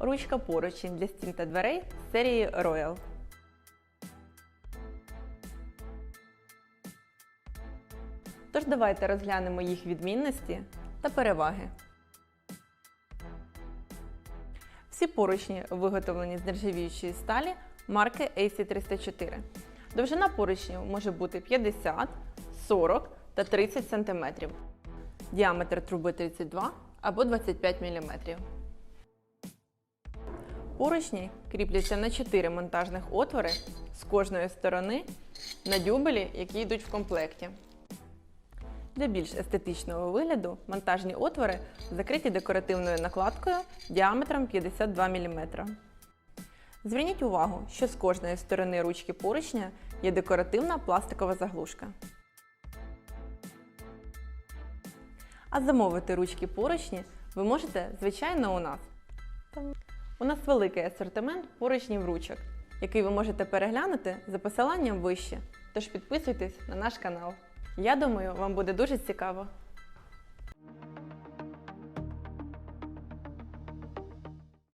ручка поручень для стін та дверей серії Royal. Тож давайте розглянемо їх відмінності та переваги. Всі поручні виготовлені з нержавіючої сталі марки AC304. Довжина поручнів може бути 50, 40 та 30 см. Діаметр труби 32 або 25 мм. Поручні кріпляться на 4 монтажних отвори з кожної сторони на дюбелі, які йдуть в комплекті. Для більш естетичного вигляду монтажні отвори закриті декоративною накладкою діаметром 52 мм. Зверніть увагу, що з кожної сторони ручки поручня є декоративна пластикова заглушка. А замовити ручки поручні ви можете, звичайно, у нас. У нас великий асортимент поручнів ручок, який ви можете переглянути за посиланням вище. Тож підписуйтесь на наш канал. Я думаю, вам буде дуже цікаво.